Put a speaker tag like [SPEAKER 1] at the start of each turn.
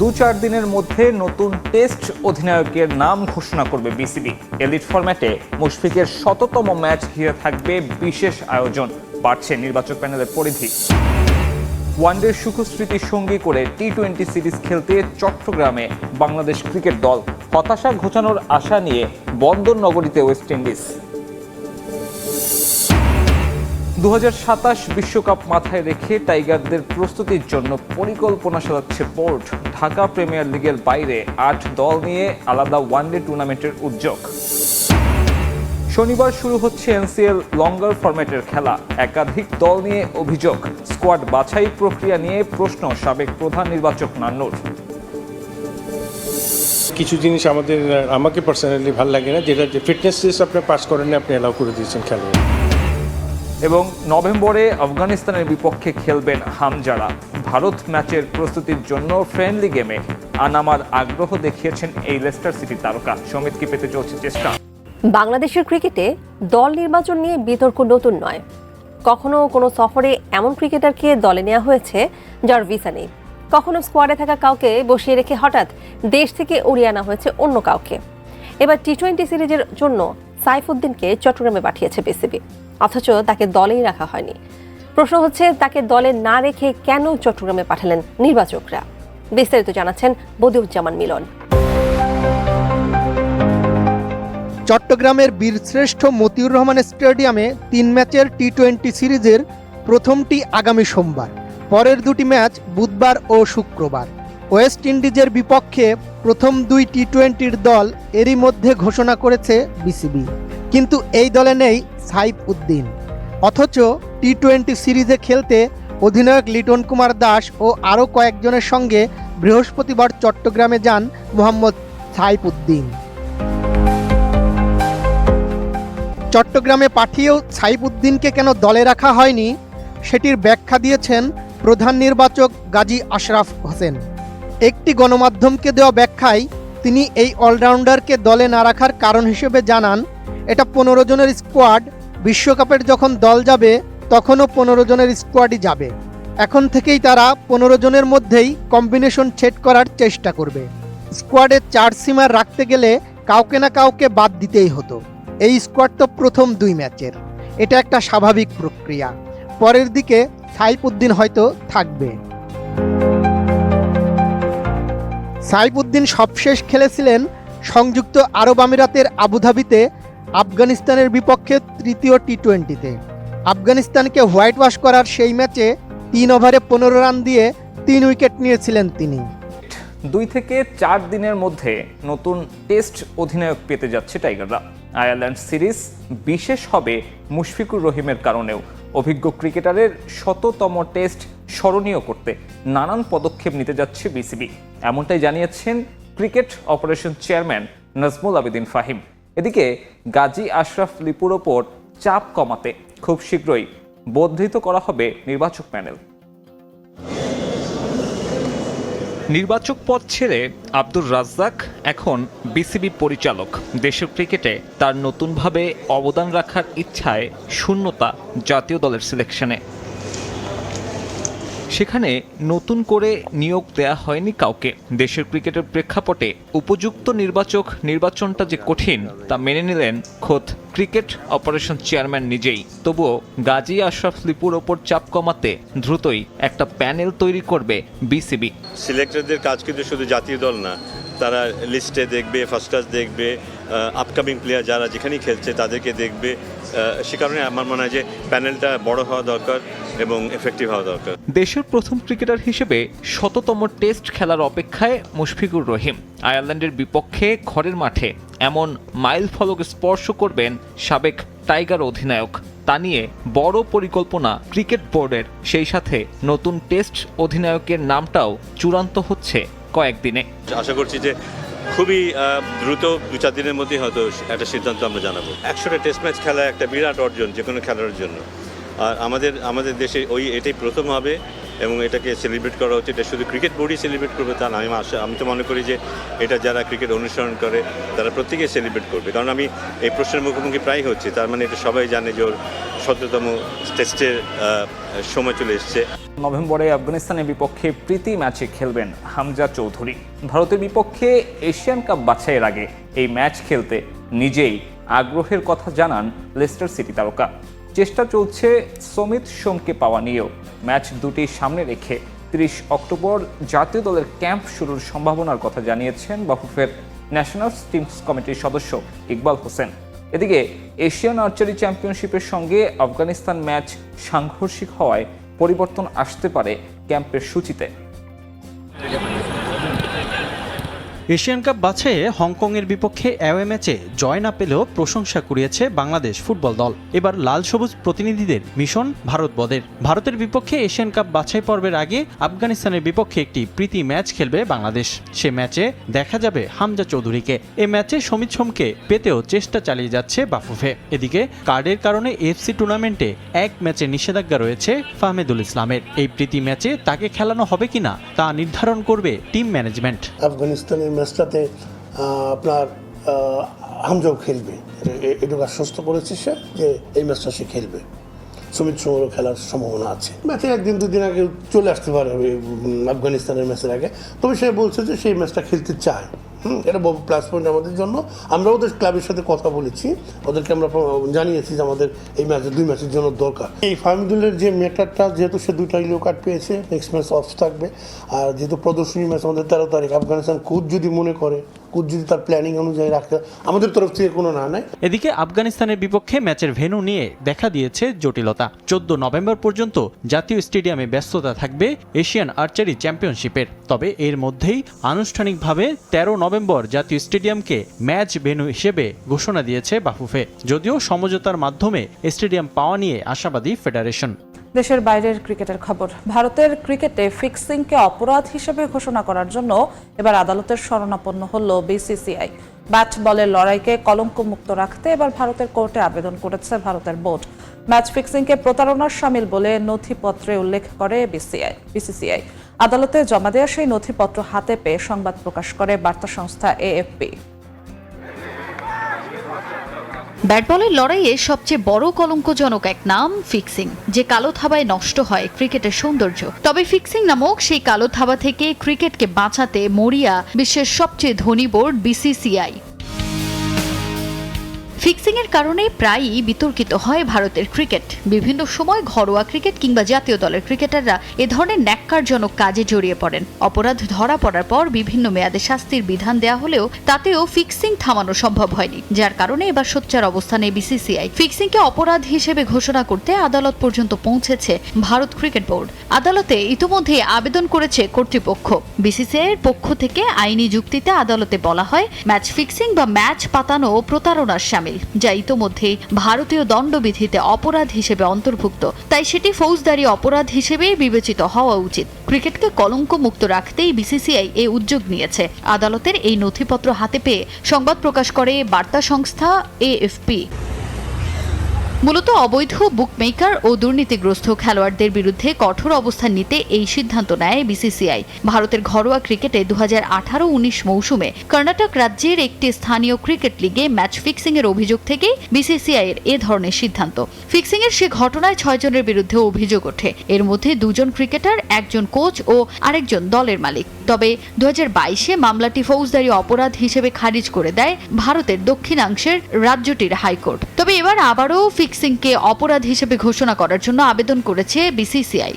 [SPEAKER 1] দু চার দিনের মধ্যে নতুন টেস্ট অধিনায়কের নাম ঘোষণা করবে বিসিবি। এলিট ফরম্যাটে মুশফিকের শততম ম্যাচ ঘিরে থাকবে বিশেষ আয়োজন, বাড়ছে নির্বাচক প্যানেলের পরিধি। ওয়ানডের সুখস্মৃতি সঙ্গী করে টি টোয়েন্টি সিরিজ খেলতে চট্টগ্রামে বাংলাদেশ ক্রিকেট দল। হতাশা ঘোচানোর আশা নিয়ে বন্দর নগরীতে ওয়েস্ট ইন্ডিজ। দু বিশ্বকাপ মাথায় রেখে টাইগারদের প্রস্তুতির জন্য পরিকল্পনা সাজাচ্ছে বোর্ড। ঢাকা প্রিমিয়ার লিগের বাইরে আট দল নিয়ে আলাদা ওয়ানডে টুর্নামেন্টের উদ্যোগ। শনিবার শুরু হচ্ছে এনসিএল লঙ্গার ফরম্যাটের খেলা। একাধিক দল নিয়ে অভিযোগ। স্কোয়াড বাছাই প্রক্রিয়া নিয়ে প্রশ্ন, সাবেক প্রধান নির্বাচক নান্নুর।
[SPEAKER 2] কিছু জিনিস আমাদের, আমাকে পার্সোনালি ভালো লাগে না, যেটা যে ফিটনেস টেস্ট আপনি পাস করেন আপনি অ্যালাউ করে দিয়েছেন খেলোয়াড়
[SPEAKER 1] এবং নভেম্বরে আফগানিস্তানের বিপক্ষে খেলবেন হামজারা। ভারত ম্যাচের প্রস্তুতির জন্য ফ্রেন্ডলি গেমে আনামার আগ্রহ দেখিয়েছেন এই লেস্টার সিটি তারকা। সমিতকে পেতে চলছে চেষ্টা?
[SPEAKER 3] বাংলাদেশের ক্রিকেটে দল নির্বাচন নিয়ে বিতর্ক নতুন নয়। কখনো কোনো সফরে এমন ক্রিকেটারকে দলে নেওয়া হয়েছে যার ভিসা নেই। কখনো স্কোয়াডে থাকা কাউকে বসিয়ে রেখে হঠাৎ দেশ থেকে উড়িয়ে আনা হয়েছে অন্য কাউকে। এবার টি টোয়েন্টি সিরিজের জন্য সাইফুদ্দিনকে চট্টগ্রামে পাঠিয়েছে বিসিবি। অথচ তাকে দলেই রাখা হয়নি। প্রশ্ন হচ্ছে, তাকে দলে না রেখে কেন চট্টগ্রামে পাঠালেন নির্বাচকরা? বিস্তারিত জানাচ্ছেন বদিউজ্জামান মিলন।
[SPEAKER 4] চট্টগ্রামের বীরশ্রেষ্ঠ মতিউর রহমান স্টেডিয়ামে তিন ম্যাচের টি টোয়েন্টি সিরিজের প্রথমটি আগামী সোমবার, পরের দুটি ম্যাচ বুধবার ও শুক্রবার। ওয়েস্ট ইন্ডিজের বিপক্ষে প্রথম দুই টি টোয়েন্টির দল এরই মধ্যে ঘোষণা করেছে বিসিবি। কিন্তু এই দলে নেই সাইফ উদ্দিন। অথচ টি টোয়েন্টি সিরিজে খেলতে অধিনায়ক লিটন কুমার দাস ও আরও কয়েকজনের সঙ্গে বৃহস্পতিবার চট্টগ্রামে যান মোহাম্মদ সাইফ উদ্দিন। চট্টগ্রামে পাঠিয়েও সাইফুদ্দিনকে কেন দলে রাখা হয়নি, সেটির ব্যাখ্যা দিয়েছেন প্রধান নির্বাচক গাজী আশরাফ হোসেন। একটি গণমাধ্যমকে দেওয়া ব্যাখ্যায় তিনি এই অলরাউন্ডারকে দলে না রাখার কারণ হিসেবে জানান, এটা পনেরো জনের স্কোয়াড, বিশ্বকাপের যখন দল যাবে, তখনও পনেরো জনের স্কোয়াডই যাবে। এখন থেকেই তারা পনেরো জনের মধ্যেই কম্বিনেশন সেট করার চেষ্টা করবে। স্কোয়াডে চার সীমার রাখতে গেলে কাউকে না কাউকে বাদ দিতেই হতো। এই স্কোয়াড তো প্রথম দুই ম্যাচের। এটা একটা স্বাভাবিক প্রক্রিয়া। পরের দিকে সাইফুদ্দিন হয়তো থাকবে। সাইফুদ্দিন সবশেষ খেলেছিলেন সংযুক্ত আরব আমিরাতের আবুধাবিতে, আফগানিস্তানের বিপক্ষে তৃতীয় টি টোয়েন্টিতে আফগানিস্তানকে হোয়াইট ওয়াশ করার সেই ম্যাচে তিন ওভারে পনেরো রান দিয়ে তিন উইকেট নিয়েছিলেন তিনি।
[SPEAKER 1] দুই থেকে চার দিনের মধ্যে নতুন টেস্ট অধিনায়ক পেতে যাচ্ছে টাইগাররা। আয়ারল্যান্ড সিরিজ বিশেষ হবে মুশফিকুর রহিমের কারণেও। অভিজ্ঞ ক্রিকেটারের শততম টেস্ট স্মরণীয় করতে নানান পদক্ষেপ নিতে যাচ্ছে বিসিবি। এমনটাই জানিয়েছেন cricket operation chairman Nazmul Abedin Fahim. এদিকে গাজী আশরাফ লিপুর ওপর চাপ কমাতে খুব শীঘ্রই বর্ধিত করা হবে নির্বাচক প্যানেল। নির্বাচক পদ ছেড়ে আব্দুর রাজ্জাক এখন বিসিবি পরিচালক। দেশের ক্রিকেটে তার নতুনভাবে অবদান রাখার ইচ্ছায় শূন্যতা জাতীয় দলের সিলেকশনে। সেখানে নতুন করে নিয়োগ দেয়া হয়নি কাউকে। দেশের ক্রিকেটের প্রেক্ষাপটে উপযুক্ত নির্বাচক নির্বাচনটা যে কঠিন, তা মেনে নিলেন খোদ ক্রিকেট অপারেশন চেয়ারম্যান নিজেই। তবুও গাজী আশরাফ স্লিপুর ওপর চাপ কমাতে দ্রুতই একটা প্যানেল তৈরি করবে বিসিবি।
[SPEAKER 5] সিলেক্টরদের কাজ কিন্তু শুধু জাতীয় দল না, তারা লিস্টে দেখবে ফার্স্ট ক্লাস দেখবে আপকামিং প্লেয়ার যারা যেখানেই খেলছে তাদেরকে দেখবে। সে কারণে আমার মনে হয় যে প্যানেলটা বড় হওয়া দরকার এবং এফেক্টিভ হওয়া দরকার।
[SPEAKER 1] দেশের প্রথম ক্রিকেটার হিসেবে শততম টেস্ট খেলার অপেক্ষায় মুশফিকুর রহিম। আয়ারল্যান্ডের বিপক্ষে ঘরের মাঠে এমন মাইল ফলক স্পর্শ করবেন সাবেক টাইগার অধিনায়ক। তা নিয়ে বড় পরিকল্পনা ক্রিকেট বোর্ডের। সেই সাথে নতুন টেস্ট অধিনায়কের নামটাও চূড়ান্ত হচ্ছে কয়েকদিনে।
[SPEAKER 5] আশা করছি যে খুবই দ্রুত দু চার দিনের মধ্যেই হয়তো একটা সিদ্ধান্ত আমরা জানাব। একশোটা টেস্ট ম্যাচ খেলা একটা বিরাট অর্জন যে কোনো খেলার জন্য। আর আমাদের আমাদের দেশে ওই এটাই প্রথম হবে এবং এটাকে সেলিব্রেট করা হচ্ছে এটা শুধু ক্রিকেট বোর্ডই সেলিব্রেট করবে তা না, আমি আশা- আমি তো মনে করি যে এটা যারা ক্রিকেট অনুসরণ করে, তারা প্রত্যেকেই সেলিব্রেট করবে। কারণ আমি এই প্রশ্নের মুখোমুখি প্রায় হচ্ছে, তার মানে এটা সবাই জানে যে ওর সতেরোতম টেস্টের সময় চলে এসছে।
[SPEAKER 1] নভেম্বরে আফগানিস্তানের বিপক্ষে প্রীতি ম্যাচে খেলবেন হামজা চৌধুরী। ভারতের বিপক্ষে এশিয়ান কাপ বাছাইয়ের আগে এই ম্যাচ খেলতে নিজেই আগ্রহের কথা জানান লেস্টার সিটি তারকা। চেষ্টা চলছে সমিত সোমকে পাওয়া নিয়েও। ম্যাচ দুটি সামনে রেখে তিরিশ অক্টোবর জাতীয় দলের ক্যাম্প শুরুর সম্ভাবনার কথা জানিয়েছেন বাফুফের ন্যাশনাল টিমস কমিটির সদস্য ইকবাল হোসেন। এদিকে এশিয়ান আর্চারি চ্যাম্পিয়নশিপের সঙ্গে আফগানিস্তান ম্যাচ সাংঘর্ষিক হওয়ায় পরিবর্তন আসতে পারে ক্যাম্পের সূচিতে।
[SPEAKER 6] এশিয়ান কাপ বাছাইয়ে হংকংয়ের বিপক্ষে অ্যাওয়ে ম্যাচে জয় না পেলেও প্রশংসা কুড়িয়েছে বাংলাদেশ ফুটবল দল। এবার লাল সবুজ প্রতিনিধিদের মিশন ভারত বদের ভারতের বিপক্ষে এশিয়ান কাপ বাছাই পর্বের আগে আফগানিস্তানের বিপক্ষে একটি প্রীতি ম্যাচ খেলবে বাংলাদেশ। সে ম্যাচে দেখা যাবে হামজা চৌধুরীকে। এ ম্যাচে সমিত সোমকে পেতেও চেষ্টা চালিয়ে যাচ্ছে বাফুফে। এদিকে কার্ডের কারণে এফসি টুর্নামেন্টে এক ম্যাচে নিষেধাজ্ঞা রয়েছে ফাহমেদুল ইসলামের। এই প্রীতি ম্যাচে তাকে খেলানো হবে কিনা তা নির্ধারণ করবে টিম ম্যানেজমেন্ট।
[SPEAKER 7] আফগানিস্তানের ম্যাচটাতে আপনার হামজাও খেলবে। এটুকু আশ্বস্ত করেছে সে যে এই ম্যাচটা সে খেলবে। সুমিত সুমরও খেলার সম্ভাবনা আছে। ম্যাচে একদিন, দুদিন আগে চলে আসতে পারে আফগানিস্তানের ম্যাচের আগে। তবে সে বলছে যে সেই ম্যাচটা খেলতে চায়। হুম, এটা প্লাস পয়েন্ট আমাদের জন্য। আমরা ওদের ক্লাবের সাথে কথা বলেছি। ওদেরকে আমরা জানিয়েছি যে আমাদের এই ম্যাচে দুই ম্যাচের জন্য দরকার। এই ফাহমিদুলের যে ম্যাটারটা যেহেতু সে দুইটা ইলো কার্ড পেয়েছে নেক্সট ম্যাচ অফ থাকবে। আর যেহেতু প্রদর্শনী ম্যাচ আমাদের তেরো তারিখ আফগানিস্তান কোচ যদি মনে করে কোচ যদি তার প্ল্যানিং অনুযায়ী রাখে আমাদের তরফ থেকে কোনো না নাই
[SPEAKER 6] এদিকে আফগানিস্তানের বিপক্ষে ম্যাচের ভেন্যু নিয়ে দেখা দিয়েছে জটিলতা। চোদ্দ নভেম্বর পর্যন্ত জাতীয় স্টেডিয়ামে ব্যস্ততা থাকবে এশিয়ান আর্চারি চ্যাম্পিয়নশিপের তবে এর মধ্যেই আনুষ্ঠানিকভাবে তেরো নভেম্বর জাতীয় স্টেডিয়ামকে ম্যাচ ভেন্যু হিসেবে ঘোষণা দিয়েছে বাফুফে, যদিও সমঝোতার মাধ্যমে স্টেডিয়াম পাওয়া নিয়ে আশাবাদী ফেডারেশন।
[SPEAKER 8] দেশের বাইরের ক্রিকেটের খবর, ভারতের ক্রিকেটে ফিক্সিংকে অপরাধ হিসেবে ঘোষণা করার জন্য এবার আদালতের শরণাপন্ন হল বিসিসিআই। ব্যাট বলের লড়াইকে কলঙ্কমুক্ত রাখতে এবার ভারতের কোর্টে আবেদন করেছে ভারতের বোর্ড। ম্যাচ ফিক্সিংকে প্রতারণার সামিল বলে নথিপত্রে উল্লেখ করে বিসিআই বিসিসিআই আদালতে জমা দেওয়া সেই নথিপত্র হাতে পেয়ে সংবাদ প্রকাশ করে বার্তা সংস্থা এএফপি।
[SPEAKER 9] ব্যাট বলের লড়াইয়ে সবচেয়ে বড় কলঙ্কজনক এক নাম ফিক্সিং, যে কালো থাবায় নষ্ট হয় ক্রিকেটের সৌন্দর্য। তবে ফিক্সিং নামক সেই কালো থাবা থেকে ক্রিকেটকে বাঁচাতে মরিয়া বিশ্বের সবচেয়ে ধনী বোর্ড বিসিসিআই। ফিক্সিং এর কারণে প্রায়ই বিতর্কিত হয় ভারতের ক্রিকেট। বিভিন্ন সময় ঘরোয়া ক্রিকেট কিংবা জাতীয় দলের ক্রিকেটাররা এ ধরনের ন্যাক্কারজনক কাজে জড়িয়ে পড়েন। অপরাধ ধরা পড়ার পর বিভিন্ন মেয়াদে শাস্তির বিধান দেওয়া হলেও তাতেও ফিক্সিং থামানো সম্ভব হয়নি, যার কারণে এবার সোচ্চার অবস্থানে বিসিসিআই। ফিক্সিংকে অপরাধ হিসেবে ঘোষণা করতে আদালত পর্যন্ত পৌঁছেছে ভারত ক্রিকেট বোর্ড। আদালতে ইতিমধ্যে আবেদন করেছে কর্তৃপক্ষ। বিসিসিআই এর পক্ষ থেকে আইনি যুক্তিতে আদালতে বলা হয়, ম্যাচ ফিক্সিং বা ম্যাচ পাতানো প্রতারণার সামিল যা ইতোমধ্যে ভারতীয় দণ্ডবিধিতে অপরাধ হিসেবে অন্তর্ভুক্ত। তাই সেটি ফৌজদারি অপরাধ হিসেবে বিবেচিত হওয়া উচিত। ক্রিকেটকে কলঙ্ক মুক্ত রাখতেই বিসিসিআই এই উদ্যোগ নিয়েছে। আদালতের এই নথিপত্র হাতে পেয়ে সংবাদ প্রকাশ করে বার্তা সংস্থা এএফপি। মূলত অবৈধ বুকমেকার ও দুর্নীতিগ্রস্ত খেলোয়াড়দের বিরুদ্ধে কঠোর অবস্থান নিতে এই সিদ্ধান্ত নেয় বিসিসিআই। ভারতের ঘরোয়া ক্রিকেটে দু হাজার আঠারো উনিশ মৌসুমে কর্ণাটক রাজ্যের একটি স্থানীয় ক্রিকেট লিগে ম্যাচ ফিক্সিং এর অভিযোগ থেকেই বিসিসিআই এর এ ধরনের সিদ্ধান্ত। ফিক্সিং এর সে ঘটনায় ছয়জনের বিরুদ্ধে অভিযোগ ওঠে। এর মধ্যে দুজন ক্রিকেটার, একজন কোচ ও আরেকজন দলের মালিক। তবে দু হাজার বাইশে মামলাটি ফৌজদারি অপরাধ হিসেবে খারিজ করে দেয় ভারতের দক্ষিণাংশের রাজ্যটির হাইকোর্ট। তবে এবার আবারও ফিক্সিংকে অপরাধ হিসেবে ঘোষণা করার জন্য আবেদন করেছে বিসিসিআই।